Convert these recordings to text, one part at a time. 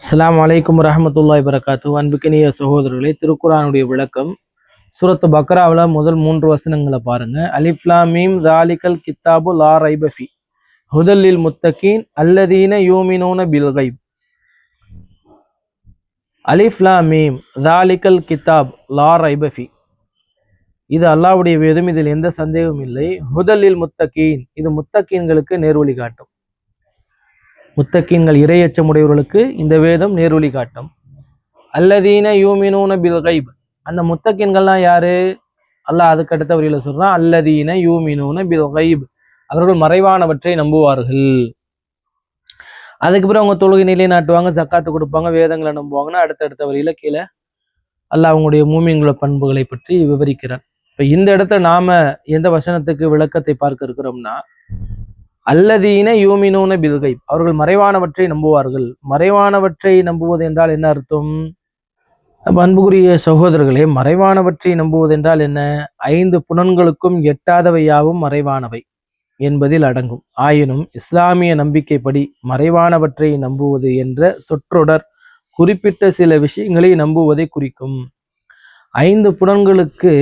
அஸ்லாம் வலைக்கம் வரஹ்மத்துல்லாஹி வரகாத்து அன்புக்கினிய சகோதரர்களே திருக்குறானுடைய விளக்கம். சூரத்து பக்ராவில் முதல் மூன்று வசனங்களை பாருங்க. அலிஃப்லாமீம் ஜாலிகல் கித்தாபு லா ரைபஃபி ஹுதல்லில் முத்தகீன் அல்லதீன யூமினோன பில் அலிஃப்லாமீம் ஜாலிகல் கித்தாப் லா ரைபஃபி இது அல்லாவுடைய வேதம் இதில் எந்த சந்தேகமும் இல்லை. ஹுதல்லில் முத்தகீன் இது முத்தகீன்களுக்கு நேர்வழி காட்டும். முத்தக்கீன்கள் இரையச்சமுடையவர்களுக்கு இந்த வேதம் நேர்வழி காட்டும். அல்லதீன யூமினூன பில் கைப் அந்த முத்தக்கீன்கள்லாம் யாரு? அல்லாஹ் அதுக்கு அடுத்த வரியில சொல்றான் அல்லதீன யூமினூன பில் கைப் அவர்கள் மறைவானவற்றை நம்புவார்கள். அதுக்கப்புறம் அவங்க தொழுகை நிலைநாட்டுவாங்க சக்காத்து கொடுப்பாங்க வேதங்களை நம்புவாங்கன்னா அடுத்தடுத்த வரியில கீழே அல்லாஹ் அவங்களுடைய மூமியங்கள பண்புகளை பற்றி விவரிக்கிறான். இப்ப இந்த இடத்த நாம எந்த வசனத்துக்கு விளக்கத்தை பார்க்க இருக்கிறோம்னா அல்லதீன யூமினூன பில்கை. அவர்கள் மறைவானவற்றை நம்புவார்கள். மறைவானவற்றை நம்புவது என்றால் என்ன அர்த்தம்? அன்புக்குரிய சகோதரர்களே மறைவானவற்றை நம்புவது என்றால் என்ன? ஐந்து புலன்களுக்கும் எட்டாதவையாவும் மறைவானவை என்பதில் அடங்கும். ஆயினும் இஸ்லாமிய நம்பிக்கைப்படி மறைவானவற்றை நம்புவது என்ற சொற்றொடர் குறிப்பிட்ட சில விஷயங்களை நம்புவதை குறிக்கும். ஐந்து புலன்களுக்கு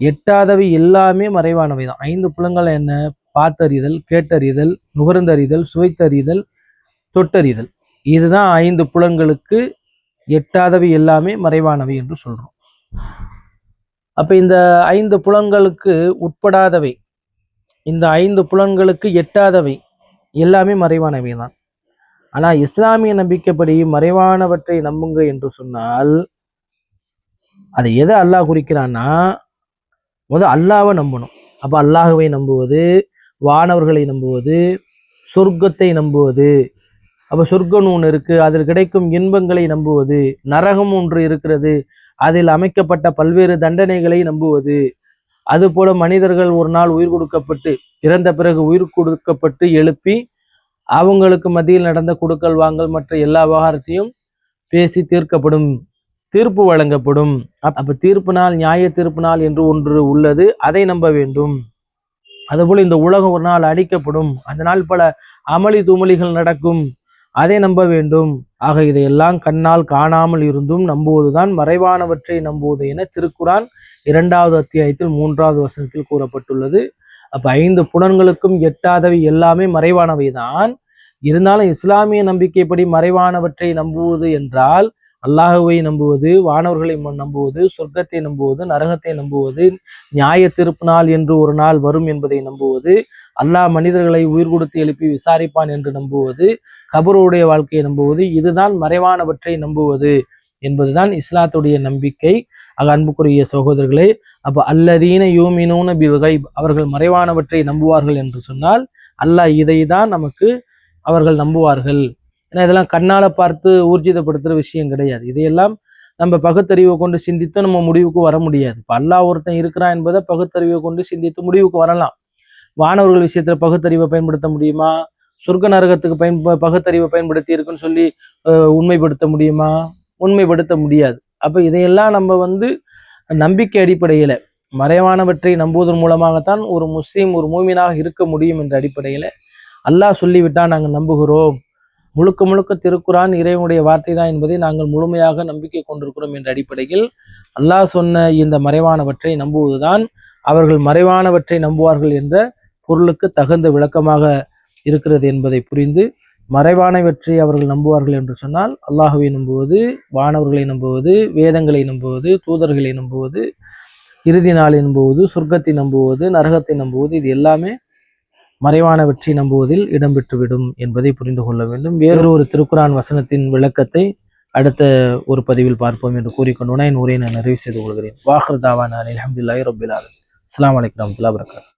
எட்டாதவை எல்லாமே மறைவானவை தான் ஐந்து புலன்கள் என்ன? பார்த்தறிதல் கேட்டறிதல் நுகர்ந்தறிதல் சுவைத்தறிதல் தொட்டறிதல். இதுதான் ஐந்து புலன்களுக்கு எட்டாதவை எல்லாமே மறைவானவை என்று சொல்றோம். அப்ப இந்த ஐந்து புலன்களுக்கு உட்படாதவை இந்த ஐந்து புலன்களுக்கு எட்டாதவை எல்லாமே மறைவானவை தான். ஆனா இஸ்லாமிய நம்பிக்கைப்படி மறைவானவற்றை நம்புங்க என்று சொன்னால் அதை எதை அல்லாஹ் குறிக்கிறான்னா முதல் அல்லாவை நம்பணும். அப்ப அல்லாஹுவை நம்புவது வானவர்களை நம்புவது சொர்க்கத்தை நம்புவது. அப்போ சொர்க்கம் ஒன்று இருக்குது அதில் கிடைக்கும் இன்பங்களை நம்புவது. நரகம் ஒன்று இருக்கிறது அதில் அமைக்கப்பட்ட பல்வேறு தண்டனைகளை நம்புவது. அதுபோல மனிதர்கள் ஒரு நாள் உயிர் கொடுக்கப்பட்டு இறந்த பிறகு உயிர் கொடுக்கப்பட்டு எழுப்பி அவங்களுக்கு மத்தியில் நடந்த கொடுக்கல் வாங்கல் மற்ற எல்லா விவகாரத்தையும் பேசி தீர்க்கப்படும் தீர்ப்பு வழங்கப்படும். அப்ப தீர்ப்பு நாள் நியாய தீர்ப்பு நாள் என்று ஒன்று உள்ளது அதை நம்ப வேண்டும். அதுபோல் இந்த உலகம் ஒரு நாள் அழிக்கப்படும். அந்த நாள் பல அமளி துமளிகள் நடக்கும். அதை நம்ப வேண்டும். ஆக இதையெல்லாம் கண்ணால் காணாமல் இருந்தும் நம்புவதுதான் மறைவானவற்றை நம்புவது என திருக்குரான் இரண்டாவது அத்தியாயத்தில் மூன்றாவது வசனத்தில் கூறப்பட்டுள்ளது. அப்ப ஐந்து புலன்களுக்கும் எட்டாதவை எல்லாமே மறைவானவை தான் இருந்தாலும் இஸ்லாமிய நம்பிக்கைப்படி மறைவானவற்றை நம்புவது என்றால் அல்லாஹுவை நம்புவது வானவர்களை நம்புவது சொர்க்கத்தை நம்புவது நரகத்தை நம்புவது நியாய திருப்பு நாள் என்று ஒரு நாள் வரும் என்பதை நம்புவது அல்லாஹ் மனிதர்களை உயிர் கொடுத்து எழுப்பி விசாரிப்பான் என்று நம்புவது கபருடைய வாழ்க்கையை நம்புவது இதுதான் மறைவானவற்றை நம்புவது என்பதுதான் இஸ்லாத்துடைய நம்பிக்கை. ஆக அன்புக்குரிய சகோதரர்களே அப்போ அல்லதீன யூமினூன பிவகை அவர்கள் மறைவானவற்றை நம்புவார்கள் என்று சொன்னால் அல்லாஹ் இதை தான் நமக்கு அவர்கள் நம்புவார்கள். ஏன்னா இதெல்லாம் கண்ணால் பார்த்து ஊர்ஜிதப்படுத்துகிற விஷயம் கிடையாது. இதையெல்லாம் நம்ம பகுத்தறிவை கொண்டு சிந்தித்து நம்ம முடிவுக்கு வர முடியாது. இப்போ அல்லாஹ் ஒருத்தன் இருக்கிறான் என்பதை பகுத்தறிவை கொண்டு சிந்தித்து முடிவுக்கு வரலாம். வானவர்கள் விஷயத்தில் பகுத்தறிவை பயன்படுத்த முடியுமா? சொர்க்க நரகத்துக்கு பயன் பகுத்தறிவை பயன்படுத்தி இருக்குன்னு சொல்லி உண்மைப்படுத்த முடியுமா? உண்மைப்படுத்த முடியாது. அப்போ இதையெல்லாம் நம்ம வந்து நம்பிக்கை அடிப்படையில் மறைவானவற்றை நம்புவதன் மூலமாகத்தான் ஒரு முஸ்லீம் ஒரு மூமினாக இருக்க முடியும் என்ற அடிப்படையில் அல்லாஹ் சொல்லிவிட்டால் நாங்கள் நம்புகிறோம். முழுக்க முழுக்க திருக்குறான் இறைவனுடைய வார்த்தை தான் என்பதை நாங்கள் முழுமையாக நம்பிக்கை கொண்டிருக்கிறோம் என்ற அடிப்படையில் அல்லாஹ் சொன்ன இந்த மறைவானவற்றை நம்புவதுதான் அவர்கள் மறைவானவற்றை நம்புவார்கள் என்ற பொருளுக்கு தகுந்த விளக்கமாக இருக்கிறது என்பதை புரிந்து மறைவானவற்றை அவர்கள் நம்புவார்கள் என்று சொன்னால் அல்லாஹுவை நம்புவது வானவர்களை நம்புவது வேதங்களை நம்புவது தூதர்களை நம்புவது இறுதி நாளை நம்புவது சொர்க்கத்தை நம்புவது நரகத்தை நம்புவது இது எல்லாமே மறைவான வெற்றி நம்புவதில் இடம்பெற்றுவிடும் என்பதை புரிந்து கொள்ள வேண்டும். வேறொரு திருக்குரான் வசனத்தின் விளக்கத்தை அடுத்த ஒரு பதிவில் பார்ப்போம் என்று கூறிக்கொண்டு என் உரையை நான் நிறைவு செய்து கொள்கிறேன். வாஹர் தாவான் அலமதுல்லாஹி ரபில் அஸ்லாம் வலைக்கம் வரமத்துல்லா வரகாத்